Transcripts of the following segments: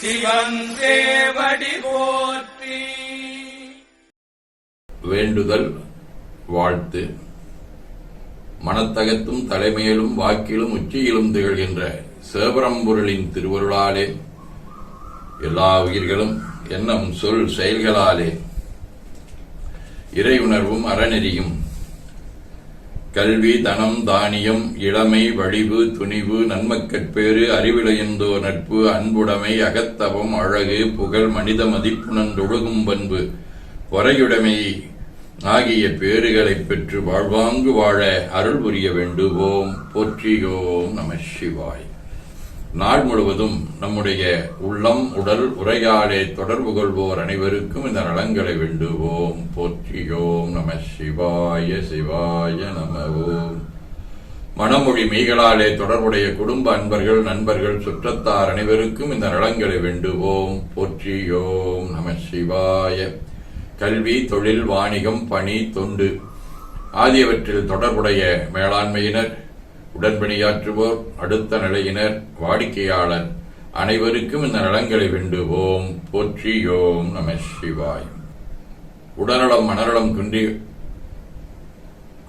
சிவன் போற்றி. வேண்டுதல் வாழ்த்து. மனத்தகத்தும் தலைமையிலும் வாக்கிலும் உச்சியிலும் திகழ்கின்ற சேபரம்பொருளின் திருவருளாலே எல்லா உயிர்களும் எண்ணம் சொல் செயல்களாலே இறை உணர்வும் அறநெறியும் கல்வி தனம் தானியம் இளமை வடிவு துணிவு நன்மக்கட்பேறு அறிவிளையந்தோ நட்பு அன்புடைமை அகத்தவம் அழகு புகழ் மனித மதிப்புணர்ந்தொழுகும் பண்பு பொறையுடைமை ஆகிய பேறுகளைப் பெற்று வாழ்வாங்கு வாழ அருள் புரிய வேண்டுவோம். போற்றியோம் நம சிவாய். நாள் முழுவதும் நம்முடைய உள்ளம் உடல் உரையாடே தொடர்பு கொள்வோர் அனைவருக்கும் இந்த நலங்களை வேண்டுவோம். போற்றியோம் நம சிவாய சிவாய நம ஓம் மனமொழி மெய்களாலே தொடர்புடைய குடும்ப அன்பர்கள் நண்பர்கள் சுற்றத்தார் அனைவருக்கும் இந்த நலங்களை வேண்டுவோம். போற்றியோம் நம சிவாய. கல்வி தொழில் வாணிகம் பணி தொண்டு ஆகியவற்றில் தொடர்புடைய மேலாண்மையினர் உடன்பணியாற்றுவோர் அடுத்த நிலையினர் வாடிக்கையாளர். அனைவருக்கும் இந்த நலங்களை வேண்டுவோம். போற்றியோம் நம சிவாய். உடல்நலம் மனநலம் குன்றி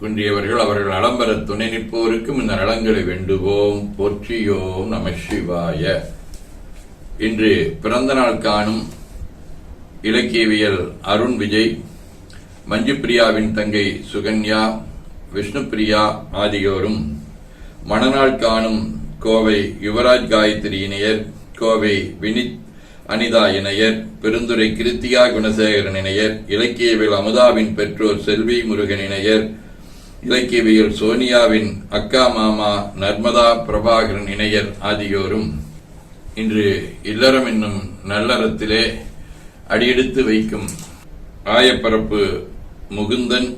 குன்றியவர்கள் அவர்கள் நலம் பெற துணை நிற்போருக்கும் இந்த நலங்களை வேண்டுவோம். போற்றியோம் நம சிவாய. இன்று பிறந்த நாள் காணும் இலக்கியவியல் அருண் விஜய் மஞ்சுப்பிரியாவின் தங்கை சுகன்யா விஷ்ணுபிரியா ஆகியோரும் மணநாள் காணும் கோவை யுவராஜ் காயத்ரி இணையர் கோவை வினித் அனிதா இணையர் பெருந்துரை கிருத்தியா குணசேகரன் இணையர் இலக்கியவியல் அமுதாவின் பெற்றோர் செல்வி முருகன் இணையர் இலக்கியவியல் சோனியாவின் அக்கா மாமா நர்மதா பிரபாகரன் இணையர் ஆகியோரும் இன்று இல்லறம் என்னும் நல்லறத்திலே அடியெடுத்து வைக்கும் ஆயப்பரப்பு முகுந்தன்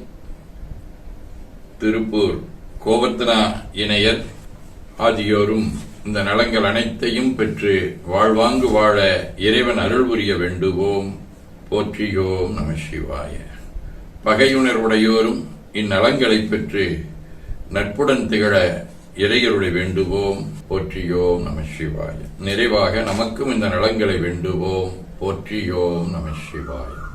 திருப்பூர். கோவர்த்தனா இணையர். ஆகியோரும் இந்த நலங்கள் அனைத்தையும் பெற்று வாழ்வாங்கு வாழ இறைவன் அருள் புரிய வேண்டுவோம். போற்றியோம் நம சிவாய. பகையுணர்வுடையோரும் இந்நலங்களைப் பெற்று நட்புடன் திகழ இறையருளை வேண்டுவோம். போற்றியோம் நம சிவாய. நிறைவாக நமக்கும் இந்த நலங்களை வேண்டுவோம். போற்றியோம் நம சிவாய.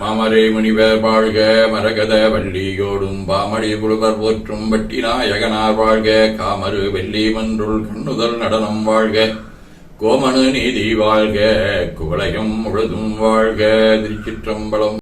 மாமரே முனிவர் வாழ்க மரகத வள்ளியோடும் பாமடி புலவர் போற்றும் வட்டி நாயகனார் வாழ்க காமரு வெள்ளி மன்றுள் கண்ணுதல் நடனம் வாழ்க கோமனு நீதி வாழ்க குவளையம் முழுதும் வாழ்க திருச்சிற்றம்பலம்